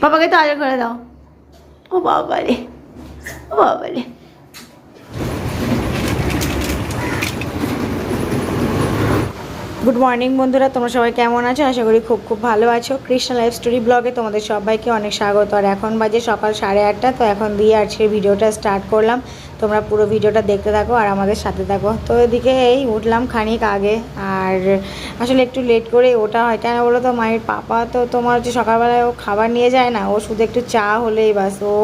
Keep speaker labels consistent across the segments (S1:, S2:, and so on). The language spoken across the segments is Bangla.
S1: পাপাকে তো আগে করে দাও। ও বাবা রে, ও বাবা রে। গুড মর্নিং বন্ধুরা, তোমরা সবাই কেমন আছো? আশা করি খুব খুব ভালো আছো। কৃষ্ণ লাইফ স্টোরি ব্লগে তোমাদের সবাইকে অনেক স্বাগত। আর এখন বাজে সকাল সাড়ে আটটা, তো এখন দিয়ে আজকের ভিডিওটা স্টার্ট করলাম। তোমরা পুরো ভিডিওটা দেখতে থাকো আর আমাদের সাথে থাকো। তো এদিকে এই উঠলাম খানিক আগে আর আসলে একটু লেট করে ওটা হয়। কেন বলো তো, মায়ের পাপা তো তোমার হচ্ছে সকালবেলায় ও খাবার নিয়ে যায় না, ও শুধু একটু চা হলেই বাস। ও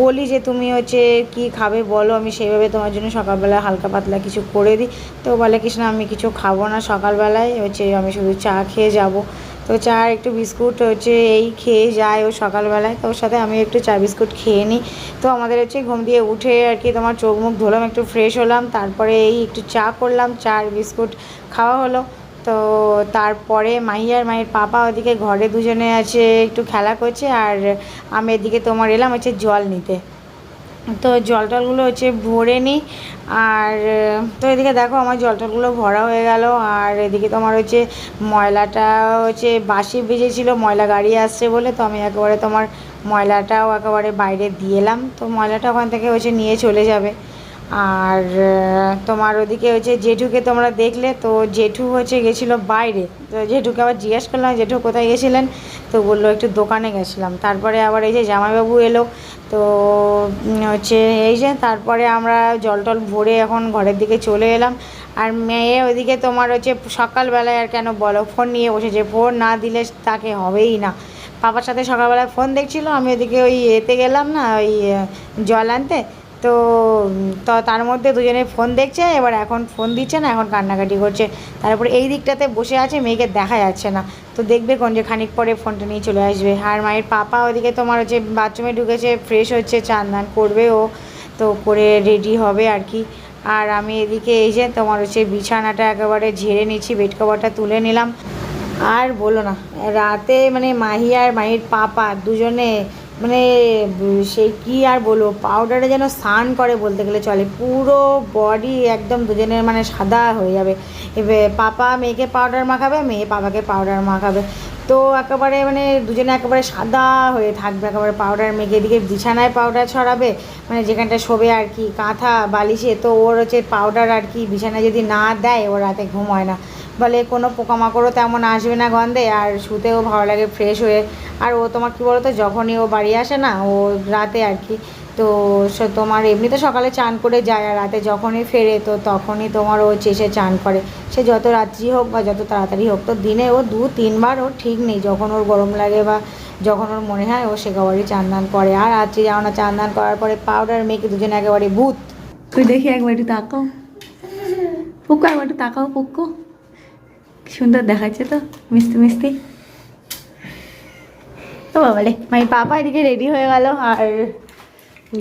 S1: বলি যে, তুমি হচ্ছে কি খাবে বলো, আমি সেইভাবে তোমার জন্য সকালবেলা হালকা পাতলা কিছু করে দিই। তো বলে, কৃষ্ণ, আমি কিছু খাব না সকালবেলায়, হচ্ছে আমি শুধু চা খেয়ে যাব। তো চা একটু বিস্কুট হচ্ছে এই খেয়ে যায় ও সকালবেলায়। তো ওর সাথে আমি একটু চা বিস্কুট খেয়ে নিই। তো আমাদের হচ্ছে ঘুম দিয়ে উঠে আর কি তোমার চোখ মুখ ধুলাম, একটু ফ্রেশ হলাম, তারপরে এই একটু চা করলাম, চা বিস্কুট খাওয়া হলো। তো তারপরে মাহি আর মায়ের পাপা ওদিকে ঘরে দুজনে আছে, একটু খেলা করছে, আর আমি এদিকে তোমার এলাম হচ্ছে জল নিতে। তো জল টলগুলো হচ্ছে ভরে নিই। আর, তো এদিকে দেখো আমার জল টলগুলো ভরা হয়ে গেল। আর এদিকে তোমার হচ্ছে ময়লাটা হচ্ছে বাসি ভিজেছিল ময়লা গাড়ি আসছে বলে। তো আমি একেবারে তোমার ময়লাটাও একেবারে বাইরে দিয়ে এলাম। তো ময়লাটা ওখান থেকে হচ্ছে নিয়ে চলে যাবে। আর তোমার ওদিকে হচ্ছে জেঠুকে তোমরা দেখলে, তো জেঠু হচ্ছে গেছিল বাইরে। তো জেঠুকে আবার জিজ্ঞেস করলাম, জেঠু, কোথায় গেছিলেন? তো বলল, একটু দোকানে গেছিলাম। তারপরে আবার এই যে জামাইবাবু এলো, তো হচ্ছে এই যে, তারপরে আমরা জল টল ভরে এখন ঘরের দিকে চলে এলাম। আর মেয়ে ওইদিকে তোমার হচ্ছে সকালবেলায় আর কেন বলো, ফোন নিয়ে বসেছে। ফোন না দিলে তাকে হবেই না। পাপার সাথে সকালবেলায় ফোন দেখছিল, আমি ওদিকে ওই এতে গেলাম না, ওই জল আনতে। তো তো তার মধ্যে দুজনে ফোন দেখছে, এবার এখন ফোন দিচ্ছে না, এখন কান্নাকাটি করছে। তারপরে এই দিকটাতে বসে আছে, মেয়েকে দেখা যাচ্ছে না। তো দেখবে কোন যে খানিক পরে ফোনটা নিয়ে চলে আসবে। আর মায়ের পাপা ওদিকে তোমার হচ্ছে বাথরুমে ঢুকেছে ফ্রেশ হচ্ছে, চান দান করবে ও। তো করে রেডি হবে আর কি। আর আমি এদিকে এই যে তোমার হচ্ছে বিছানাটা একেবারে ঝেড়ে নিচ্ছি বেড কভারটা তুলে নিলাম। আর বলো না, রাতে মানে মাহি আর মাহির পাপা দুজনে মানে সেই কি আর বলব? পাউডারে যেন স্নান করে বলতে গেলে চলে। পুরো বডি একদম দুজনের মানে সাদা হয়ে যাবে। এবার পাপা মেয়েকে পাউডার মাখাবে, মেয়ে পাপাকে পাউডার মাখাবে। তো একেবারে মানে দুজনে একেবারে সাদা হয়ে থাকবে। একেবারে পাউডার মেখে এদিকে বিছানায় পাউডার ছড়াবে। মানে যেখানটা শোবে আর কি, কাঁথা, বালিশে। তো ওর হচ্ছে পাউডার আর কি বিছানায় যদি না দেয়, ও রাতে ঘুম হয় না। বলে কোনো পোকামাকড়ও তেমন আসবে না গন্ধে আর শুতেও ভালো লাগে ফ্রেশ হয়ে। আর ও তোমার কী বলো তো যখনই ও বাড়ি আসে না ও রাতে আর কি তো সে তোমার এমনিতে সকালে চান করে যায় আর রাতে যখনই ফেরে তো তখনই তোমার ও চেষে চান করে। সে যত রাত্রি হোক বা যত তাড়াতাড়ি হোক তো দিনে ও দু তিনবার ওর ঠিক নেই যখন ওর গরম লাগে বা যখন ওর মনে হয় ও সেকেবারেই চান দান করে। আর রাত্রি যাও না চান দান করার পরে পাউডার মেখে দুজনে একেবারে ভূত। তুই দেখি একবার একটু তাকাও। পুক্কো একবার একটু তাকাও পুক্কো কি সুন্দর দেখাচ্ছে তো, মিষ্টি মিষ্টি। ও বাবালে মাই পাপা এদিকে রেডি হয়ে গেল, আর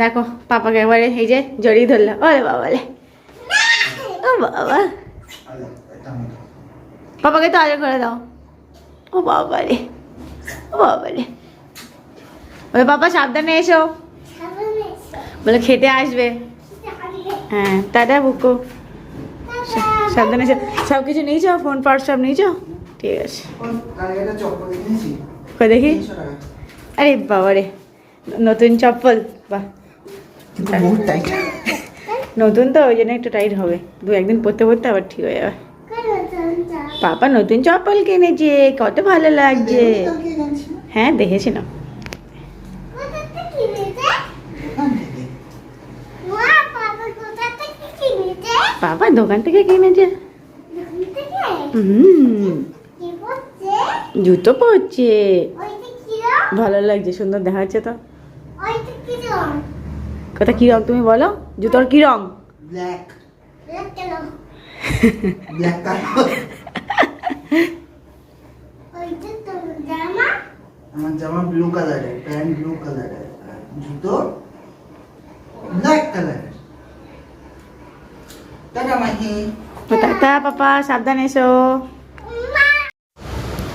S1: দেখো, পাপাকে একবারে এই যে জড়িয়ে ধরলো। ওরে বাবালে ও বাবা। পাপাকে তো আগে করে দাও। ও বাবারে ও বাবারে। ওই পাপা, সাবধানে এসো। বলে, খেতে আসবে। হ্যাঁ টাটা, বুকু। সাবধানে এসো। সব কিছু নিয়েছো ফোন পার্স সব নিয়েছো ঠিক আছে। দেখি? আরে বাবা রে নতুন চপ্পল বাহ। নতুন তো ওই জন্য একটু টাইট হবে। দু একদিন পরতে পরতে আবার ঠিক হয়ে যাবে। পাপা নতুন চপ্পল কিনেছে কত ভালো লাগছে। হ্যাঁ দেখেছিলাম। পাপা দোকান থেকে কিনেছে। জুতো পরছে। ভালো লাগছে সুন্দর দেখাচ্ছে তো। কথা কি রং তুমি বলো? জুতোর কি রং?
S2: ব্ল্যাক ব্ল্যাক কালার আমার জামা ব্লু কালারের প্যান্ট ব্লু কালারের জুতো ব্ল্যাক কালারের টাটা মাহি।
S1: টাটা পাপা, সাবধান এসো।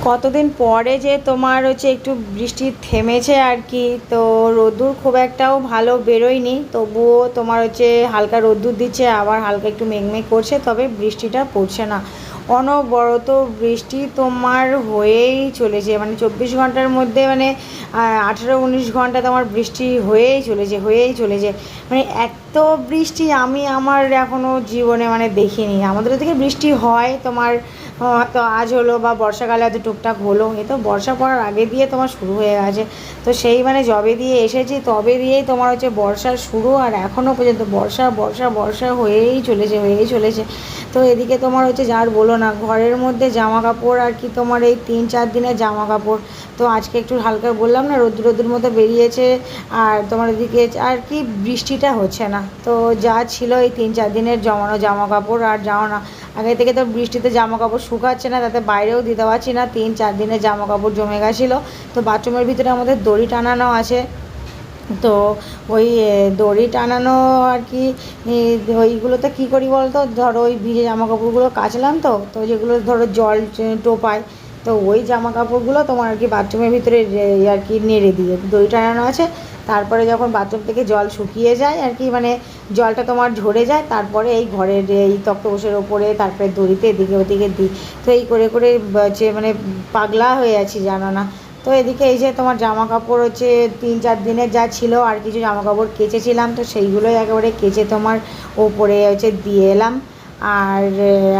S1: কতদিন পরে যে তোমার হচ্ছে একটু বৃষ্টি থেমেছে আর কি, তো রোদ্দুর খুব একটাও ভালো বেরোয়নি, তবুও তোমার হচ্ছে হালকা রোদ্দুর দিচ্ছে, আবার হালকা একটু মেঘমেঘ করছে, তবে বৃষ্টিটা পড়ছে না। অনবরত বৃষ্টি তোমার হয়েই চলেছে। মানে চব্বিশ ঘণ্টার মধ্যে মানে আঠেরো, উনিশ ঘণ্টা তোমার বৃষ্টি হয়েই চলেছে হয়েই চলেছে। মানে এত বৃষ্টি আমি আমার এখনও জীবনে মানে দেখিনি। আমাদের ওদিকে বৃষ্টি হয় তোমার তো আজ হলো বা বর্ষাকালে হয়তো টুকটাক হলো। এ তো বর্ষা পড়ার আগে দিয়ে তোমার শুরু হয়ে গেছে। তো সেই মানে জবে দিয়ে এসেছি, তবে দিয়েই তোমার হচ্ছে বর্ষার শুরু আর এখনও পর্যন্ত বর্ষা বর্ষা বর্ষা হয়েই চলেছে হয়েই চলেছে। তো এদিকে তোমার হচ্ছে যার বলো না, ঘরের মধ্যে জামা কাপড় আর কি তোমার এই তিন চার দিনের জামা কাপড় তো আজকে একটু হালকা বললাম না রোদ্র রোদ্র মতো বেরিয়েছে আর তোমার এদিকে আর কি বৃষ্টিটা হচ্ছে না। তো যা ছিল এই তিন চার দিনের জমানো জামা কাপড় আর যাও না আগে থেকে তো বৃষ্টিতে জামা কাপড় শুকাচ্ছে না, তাতে বাইরেও দিতে পারছি না। তিন, চার দিনের জামা কাপড় জমে গেছিল। তো বাথরুমের ভিতরে আমাদের দড়ি টানানো আছে। তো ওই দড়ি টানানো আর কি ওইগুলোতে কী করি বলতো? ধরো ওই ভিজে জামা কাপড়গুলো কাচলাম তো তো যেগুলো ধরো জল টোপায় তো ওই জামা কাপড়গুলো তোমার আর কি বাথরুমের ভিতরে আর কি নেড়ে দিয়ে দই টানানো আছে। তারপরে যখন বাথরুম থেকে জল শুকিয়ে যায় আর কি মানে জলটা তোমার ঝরে যায়, তারপরে এই ঘরের এই তক্তপোষের ওপরে, তারপরে দড়িতে এদিকে ওদিকে দিই। তো এই করে করে হচ্ছে মানে পাগলা হয়ে আছি, জানো না। তো এদিকে এই যে তোমার জামা কাপড় হচ্ছে তিন চার দিনের যা ছিল, আর কিছু জামা কাপড় কেচেছিলাম, তো সেইগুলোই একেবারে কেচে তোমার ওপরে হচ্ছে দিয়ে এলাম। আর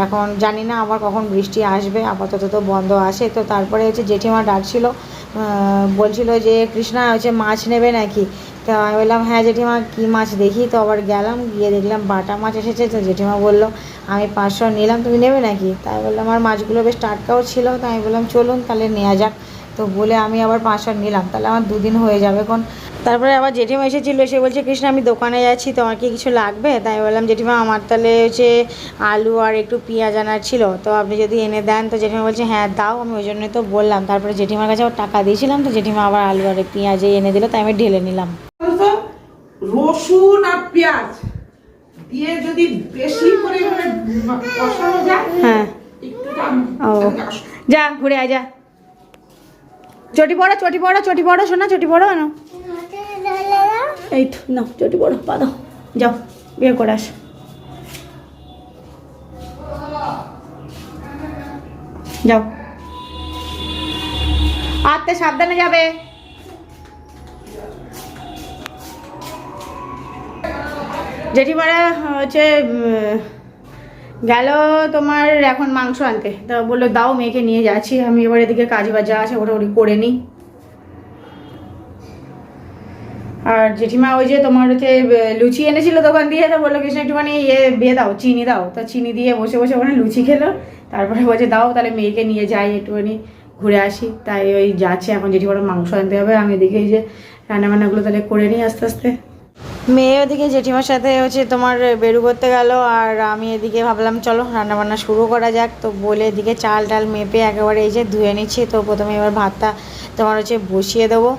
S1: এখন জানি না আবার কখন বৃষ্টি আসবে, আপাতত তো বন্ধ আসে তো তারপরে হচ্ছে জেঠিমা ডাকছিল বলছিল যে, কৃষ্ণা হচ্ছে মাছ নেবে নাকি? তো আমি বললাম হ্যাঁ জেঠিমা, কী মাছ দেখি? তো আবার গেলাম, গিয়ে দেখলাম বাটা মাছ এসেছে। তো জেঠিমা বলল, আমি পাঁচশো নিলাম, তুমি নেবে নাকি? তাই বললাম আমার মাছগুলো বেশ টাটকাও ছিল। তাই আমি বললাম, চলুন তাহলে নেওয়া যাক। তো বলে আমি আবার পাঁচশো নিলাম। তাহলে আমার দুদিন হয়ে যাবে কোন তারপরে আবার জেঠিমা এসেছিল সে বলছে কৃষ্ণ আমি দোকানে যাচ্ছি তোমার কি কিছু লাগবে? তাই বললাম জেঠিমা আমার তাহলে হচ্ছে আলু আর একটু পেঁয়াজ আনার ছিল তো আপনি যদি এনে দেন। তো জেঠিমা বলছে হ্যাঁ দাও। আমি ওই জন্যই তো বললাম। তারপরে জেঠিমার কাছে আবার টাকা দিয়েছিলাম তো জেঠিমা আবার আলু আর পেঁয়াজে এনে দিল তাই আমি ঢেলে নিলাম।
S3: রসুন আর পেঁয়াজ দিয়ে যদি বেশি করে কষানো যায়
S1: হ্যাঁ। ও। যা ঘুরে আয় যা। চটি পড়ো চটি পড়ো চটি পড়ো, শোনা, চটি পড়ো না এই তো না চটি পড়ো, পা দাও, যাও, বিয়ে করে আস। যাও। আত্মে সাবধানে যাবে। জেঠিমারা হচ্ছে গেল তোমার এখন মাংস আনতে। তা বলল, দাও মেয়েকে নিয়ে যাচ্ছি, আমি এবার এদিকে কাজ বাজা আছে ওটা ওটি করে নিই। আর জেঠিমা ওই যে তোমার হচ্ছে লুচি এনেছিল দোকান দিয়ে, তো বলল কৃষ্ণ একটুখানি ইয়ে বিয়ে দাও, চিনি দাও। তো চিনি দিয়ে বসে বসে ওখানে লুচি খেলো। তারপরে বলছে, দাও, তাহলে মেয়েকে নিয়ে যাই, একটুখানি ঘুরে আসি। তাই ওই যাচ্ছে, এখন জেঠিমার মাংস আনতে হবে, আমি এই যে রান্নাবান্নাগুলো তাহলে করে নিই আস্তে আস্তে। মেয়ে ওদিকে জেঠিমার সাথে হচ্ছে তোমার বেরু করতে গেল, আর আমি এদিকে ভাবলাম চলো রান্নাবান্না শুরু করা যাক। তো বলে এদিকে চাল ডাল মেপে একেবারে এই যে ধুয়ে নিচ্ছি। তো প্রথমে এবার ভাতটা তোমার হচ্ছে বসিয়ে দেবো।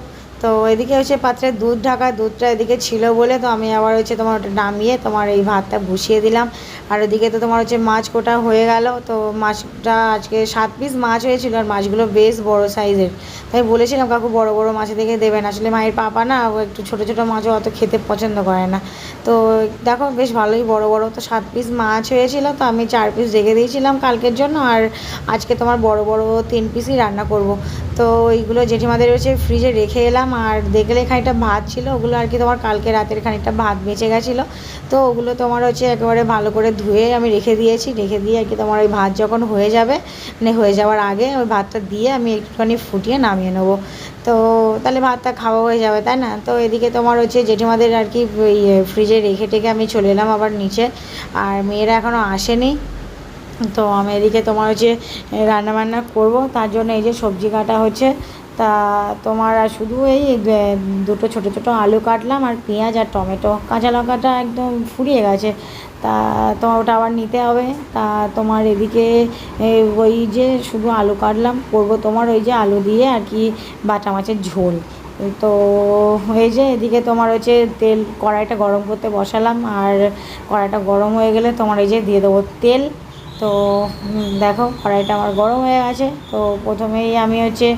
S1: তো এদিকে হচ্ছে পাত্রে দুধ ঢাকা, দুধটা এদিকে ছিল বলে তো আমি আবার হচ্ছে তোমার ওটা নামিয়ে তোমার এই ভাতটা বসিয়ে দিলাম। আর ওদিকে তো তোমার হচ্ছে মাছ কোটা হয়ে গেল। তো মাছটা আজকে সাত পিস মাছ হয়েছিল আর মাছগুলো বেশ বড় সাইজের। তাই বলেছিলাম কাকু বড় বড় মাছ দেখে দেবেন। আসলে মায়ের পাপা না, ও একটু ছোটো ছোটো মাছও অত খেতে পছন্দ করে না। তো দেখো বেশ ভালোই বড় বড় তো সাত পিস মাছ হয়েছিল। তো আমি চার পিস রেখে দিয়েছিলাম কালকের জন্য। আর আজকে তোমার বড় বড় তিন পিসই রান্না করব। তো ওইগুলো জেঠিমাদের হচ্ছে ফ্রিজে রেখে এলাম, আর দেখলে খানিকটা ভাত ছিল, ওগুলো আর কি তোমার কালকে রাতের খানিকটা ভাত বেঁচে গেছিল। তো ওগুলো তোমার হচ্ছে একেবারে ভালো করে ধুয়ে আমি রেখে দিয়েছি, রেখে দিয়ে আর কি তোমার ওই ভাত যখন হয়ে যাবে মানে হয়ে যাওয়ার আগে ওই ভাতটা দিয়ে আমি একটুখানি ফুটিয়ে নামিয়ে নেব। তো তাহলে ভাতটা খাওয়া হয়ে যাবে, তাই না? তো এদিকে তোমার হচ্ছে জেঠিমাদের আর কি ফ্রিজে রেখে টেখে আমি চলে এলাম আবার নিচে। আর মেয়েরা এখনও আসেনি। তো আমি এদিকে তোমার হচ্ছে রান্নাবান্না করব। তার জন্য এই যে সবজি কাটা হচ্ছে। তা তোমার আর শুধু এই দুটো ছোটো ছোটো আলু কাটলাম আর পেঁয়াজ আর টমেটো। কাঁচা লঙ্কাটা একদম ফুরিয়ে গেছে। তা তোমার ওটা আবার নিতে হবে। তা তোমার এদিকে ওই যে শুধু আলু কাটলাম। করব তোমার ওই যে আলু দিয়ে আর কি বাটা মাছের ঝোল। তো এই যে এদিকে তোমার হচ্ছে তেল, কড়াইটা গরম করতে বসালাম। আর কড়াইটা গরম হয়ে গেলে তোমার এই যে দিয়ে দেবো তেল। তো দেখো কড়াইটা আমার গরম হয়ে গেছে। তো প্রথমেই আমি হচ্ছে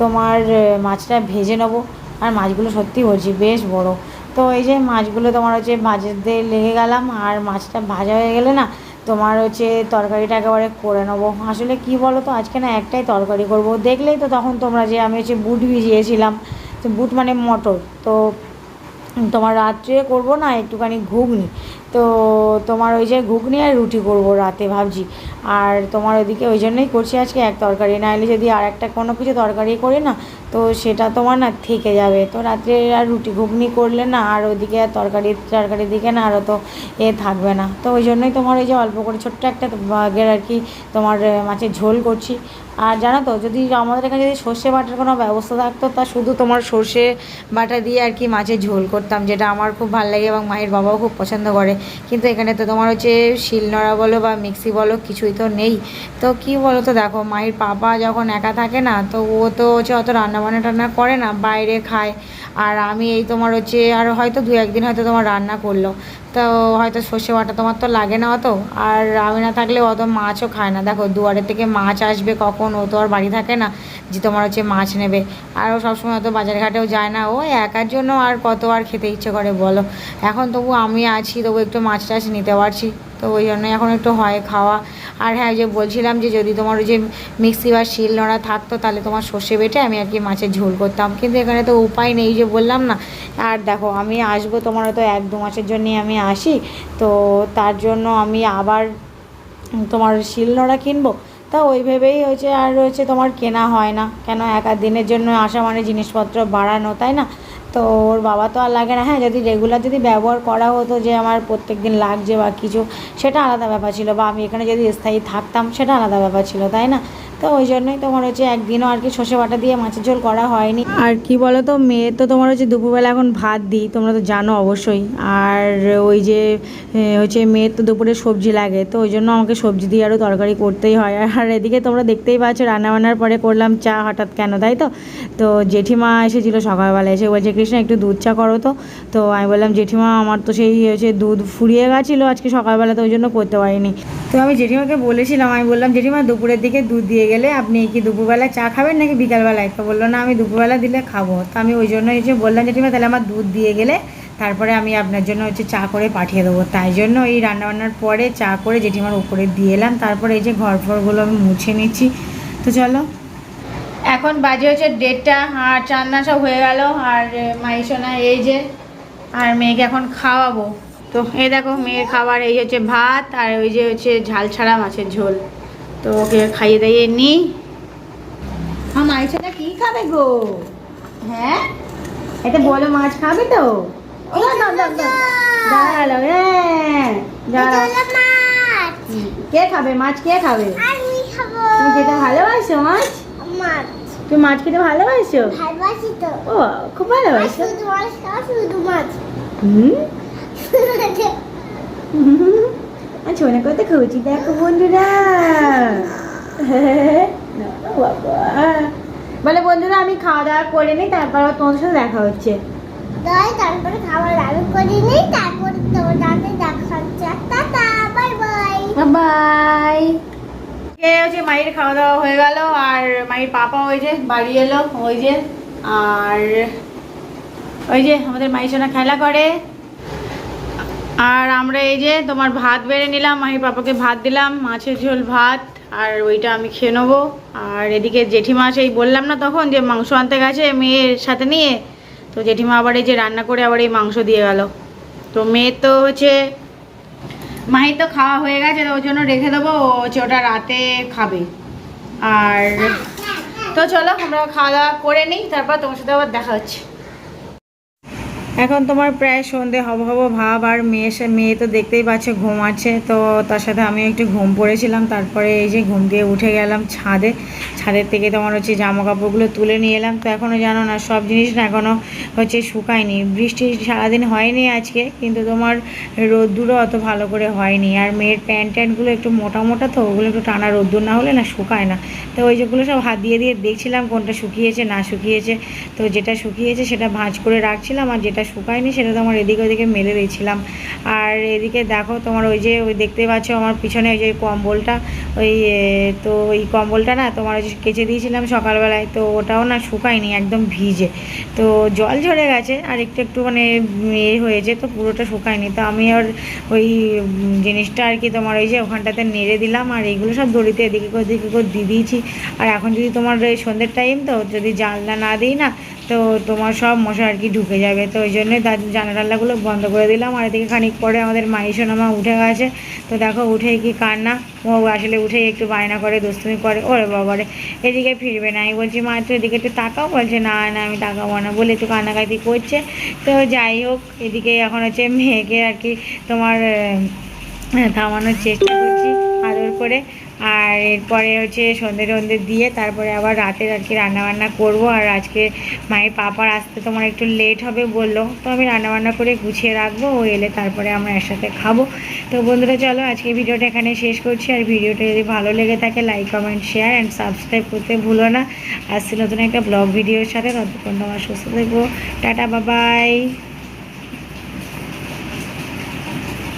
S1: তোমার মাছটা ভেজে নেব। আর মাছগুলো সত্যি বলছি বেশ বড়। তো এই যে মাছগুলো তোমার হচ্ছে ভাজতে লেগে গেলাম, আর মাছটা ভাজা হয়ে গেলে না তোমার হচ্ছে তরকারিটা একেবারে করে নেব। আসলে কি বলো তো আজকে না একটাই তরকারি করব। দেখলেই তো তখন তোমরা যে আমি হচ্ছে বুট ভিজিয়েছিলাম। তো বুট মানে মটর। তো তোমার রাত্রে করব না একটুখানি ঘুগনি। তো তোমার ওই যে ঘুগনি আর রুটি করব রাতে ভাবছি। আর তোমার ওইদিকে ওই জন্যই করছি আজকে এক তরকারি। নাহলে যদি আর একটা কোনো কিছু তরকারি করি না, তো সেটা তোমার না থেকে যাবে। তো রাত্রে আর রুটি ঘুগনি করলে না আর ওইদিকে আর তরকারি, তরকারির দিকে না আরও তো এ থাকবে না। তো ওই জন্যই তোমার ওই যে অল্প করে ছোট্ট একটা বাগের আর কি তোমার মাছের ঝোল করছি। আর জানো তো, যদি আমাদের এখানে যদি সর্ষে বাটার কোনো ব্যবস্থা থাকতো, তা শুধু তোমার সর্ষে বাটা দিয়ে আর কি মাছের ঝোল করতাম, যেটা আমার খুব ভালো লাগে এবং মায়ের বাবাও খুব পছন্দ করে। কিন্তু এখানে তো তোমার হচ্ছে শিলনোড়া বলো বা মিক্সি বলো কিছুই তো নেই। তো কি বলো তো দেখো, মায়ের পাপা যখন একা থাকে না, তো ও তো হচ্ছে অত রান্নাবান্না টান্না করে না, বাইরে খায়। আর আমি এই তোমার হচ্ছে, আর হয়তো দু একদিন হয়তো তোমার রান্না করল। তো হয়তো সর্ষে বাটা তোমার তো লাগে না অত। আর আমি না থাকলে অত মাছও খায় না। দেখো দুয়ারের থেকে মাছ আসবে কখন? ও তো আর বাড়ি থাকে না যে তোমার হচ্ছে মাছ নেবে। আর ও সবসময় অত বাজারঘাটেও যায় না। ও একার জন্য আর কত আর খেতে ইচ্ছে করে বলো। এখন তবু আমি আছি, তবু একটু মাছ টাছ নিতে পারছি। তো ওই জন্যই এখন একটু হয় খাওয়া। আর হ্যাঁ যে বলছিলাম যে যদি তোমার ওই যে মিক্সি বা শিল নোড়া থাকতো, তাহলে তোমার সর্ষে বেটে আমি আর কি মাছের ঝোল করতাম। কিন্তু এখানে তো উপায় নেই যে বললাম না। আর দেখো, আমি আসব তোমার তো এক দু মাসের জন্যই আমি আসি। তো তার জন্য আমি আবার তোমার শিলনোড়া কিনবো। তা ওই ভেবেই হচ্ছে আর হচ্ছে তোমার কেনা হয় না। কেন এক দিনের জন্য আসা মানে জিনিসপত্র বাড়ানো, তাই না? তো ওর বাবা তো আর লাগে না। হ্যাঁ যদি রেগুলার যদি ব্যবহার করা হতো যে আমার প্রত্যেক দিন লাগছে বা কিছু, সেটা আলাদা ব্যাপার ছিল। বা আমি এখানে যদি স্থায়ী থাকতাম, সেটা আলাদা ব্যাপার ছিল, তাই না? তো ওই জন্যই তোমার হচ্ছে একদিনও আর কি সর্ষে বাটা দিয়ে মাছের ঝোল করা হয়নি। আর কি বলো তো মেয়ে তো তোমার হচ্ছে দুপুরবেলা এখন ভাত দিই, তোমরা তো জানো অবশ্যই। আর ওই যে হচ্ছে মেয়ের তো দুপুরে সবজি লাগে, তো ওই জন্য আমাকে সবজি দিয়ে আরও তরকারি করতেই হয়। আর এদিকে তোমরা দেখতেই পাচ্ছ, রান্নাবান্নার পরে করলাম চা হঠাৎ কেন, তাই তো? তো জেঠিমা এসেছিল সকালবেলা এসে বলছে, কৃষ্ণ, একটু দুধ চা করো তো। তো আমি বললাম, জেঠিমা, আমার তো সেই হচ্ছে দুধ ফুরিয়ে গেছিল, আজকে সকালবেলা তো ওই জন্য করতে পারিনি। তো আমি জেঠিমাকে বলেছিলাম, আমি বললাম, জেঠিমা, দুপুরের দিকে দুধ দিয়ে গেলে আপনি কি দুপুরবেলা চা খাবেন নাকি বিকালবেলায় তো বলল, না, আমি দুপুরবেলা দিলে খাব। তো আমি ওই জন্য এসে বললাম জেঠিমা তাহলে আমার দুধ দিয়ে গেলে তারপরে আমি আপনার জন্য হচ্ছে চা করে পাঠিয়ে দেবো। তাই জন্য এই রান্নাবান্নার পরে চা করে জেঠিমার উপরে দিয়ে এলাম। তারপরে এই যে ঘর ফরগুলো আমি মুছে নিচ্ছি। তো চলো। এখন বাজে হচ্ছে দেড়টা, আর চান্না সব হয়ে গেল, আর মাইসোনা এই যে, আর মেয়েকে এখন খাওয়াবো। তো এই দেখো, মেয়ের খাবার, এই হচ্ছে ভাত, আর ওই যে হচ্ছে ঝাল ছাড়া মাছের ঝোল। তো ওকে খাইয়ে দাইয়ে নিই। হ্যাঁ মাইসোনা কি খাবে গো? হ্যাঁ? এটা বলো মাছ খাবে তো? না না না হ্যাঁ কে খাবে মাছ? কে খাবে? তুমি খেতে ভালোবাসো মাছ?
S4: মাছ।
S1: তুমি মাছ খেতে ভালোবাসো? ও খুব ভালোবাসো।
S4: মাছ খাও
S1: হুম। আর ছোনা কত খুঁজি দেখো বন্ধুরা বাবা। বলে বন্ধুরা আমি খাওয়া দাওয়া করে নিই তারপর তোমাদের সাথে দেখা হচ্ছে
S4: তাই তারপরে খাবার আলু করে নিই তারপরে তোমার দাঁতে দেখা হচ্ছে টাটা বাই বাই
S1: বাই হচ্ছে মায়ের খাওয়া দাওয়া হয়ে গেল আর মায়ের পাপা ওই যে বাড়ি এলো ওই যে আর ওই যে আমাদের মায়ের সোনা খেলা করে আর আমরা এই যে তোমার ভাত বেড়ে নিলাম মাহির পাপাকে ভাত দিলাম, মাছের ঝোল ভাত, আর ওইটা আমি খেয়ে নেব। আর এদিকে জেঠিমা সেই বললাম না তখন যে মাংস আনতে গেছে মেয়ের সাথে নিয়ে। তো জেঠিমা আবার এই যে রান্না করে আবার এই মাংস দিয়ে গেল। তো মেয়ের তো হচ্ছে, মাহির তো খাওয়া হয়ে গেছে, তো ওর জন্য রেখে দেবো, ও হচ্ছে ওটা রাতে খাবে। আর তো চলো, আমরা খাওয়া দাওয়া করে নিই, তারপর তোমার সাথে আবার দেখা হচ্ছে। এখন তোমার প্রায় সন্ধে হব হব ভাব, আর মেয়ে মেয়ে তো দেখতেই পাচ্ছে ঘুম আছে। তো তার সাথে আমি একটু ঘুম পড়েছিলাম, তারপরে এই যে ঘুম দিয়ে উঠে গেলাম ছাদে। ছাদের থেকে তোমার হচ্ছে জামা কাপড়গুলো তুলে নিয়ে এলাম। তো এখনও জানো না, সব জিনিস না এখনও হচ্ছে শুকায়নি। বৃষ্টি সারাদিন হয়নি আজকে, কিন্তু তোমার রোদ্দুরও অত ভালো করে হয়নি। আর মেয়ের প্যান্ট ট্যান্টগুলো একটু মোটা মোটা তো, ওগুলো একটু টানা রোদ্দুর না হলে না শুকায় না। তো ওই যেগুলো সব হাত দিয়ে দিয়ে দেখছিলাম কোনটা শুকিয়েছে না শুকিয়েছে। তো যেটা শুকিয়েছে সেটা ভাঁজ করে রাখছিলাম, আর যেটা শুকায়নি সেটা তোমার এদিকে ওদিকে মেলে দিয়েছিলাম। আর এদিকে দেখো তোমার ওই যে ওই দেখতে পাচ্ছ আমার পিছনে ওই যে কম্বলটা, ওই তো ওই কম্বলটা না তোমার ওই যে কেচে দিয়েছিলাম সকালবেলায়, তো ওটাও না শুকায়নি, একদম ভিজে। তো জল ঝরে গেছে, আর একটু একটু মানে ইয়ে হয়েছে, তো পুরোটা শুকায়নি। তো আমি আর ওই জিনিসটা আর কি তোমার ওই যে ওখানটাতে নেড়ে দিলাম, আর এইগুলো সব দড়িতে এদিকে ওদিকে দিয়ে দিয়েছি। আর এখন যদি তোমার সন্ধ্যের টাইম তো যদি জানলা না দিই না তো তোমার সব মশা আর কি ঢুকে যাবে। তো ওই জন্যই জানলা টাল্লাগুলো বন্ধ করে দিলাম। আর এদিকে খানিক পরে আমাদের মাইশোনামা উঠে গেছে। তো দেখো উঠেই কি কান্না। ও আসলে উঠেই একটু বায়না করে দুষ্টুমি করে। ওরে বাবারে, এদিকে ফিরবে না। আমি বলছি, মা, একটু এদিকে একটু তাকাও। বলছে, না না, আমি তাকাবো না। বলে একটু কান্নাকাটি করছে। তো যাই হোক, এদিকে এখন হচ্ছে মেয়েকে আর কি তোমার থামানোর চেষ্টা করছি আদর করে। আর এরপরে হচ্ছে সন্ধে টন্ধে দিয়ে তারপরে আবার রাতের আর কি রান্নাবান্না করব। আর আজকে মায়ের পাপার আসতে তোমার একটু লেট হবে বলল। তো আমি রান্নাবান্না করে গুছিয়ে রাখব, ও এলে তারপরে আমরা একসাথে খাব। তো বন্ধুরা, চলো আজকে ভিডিওটা এখানে শেষ করছি। আর ভিডিওটা যদি ভালো লেগে থাকে like comment share and subscribe করতে ভুলো না। আসছি নতুন একটা ব্লগ ভিডিওর সাথে। ততক্ষণ তোমার সুস্থ থাকব টাটা বাবাই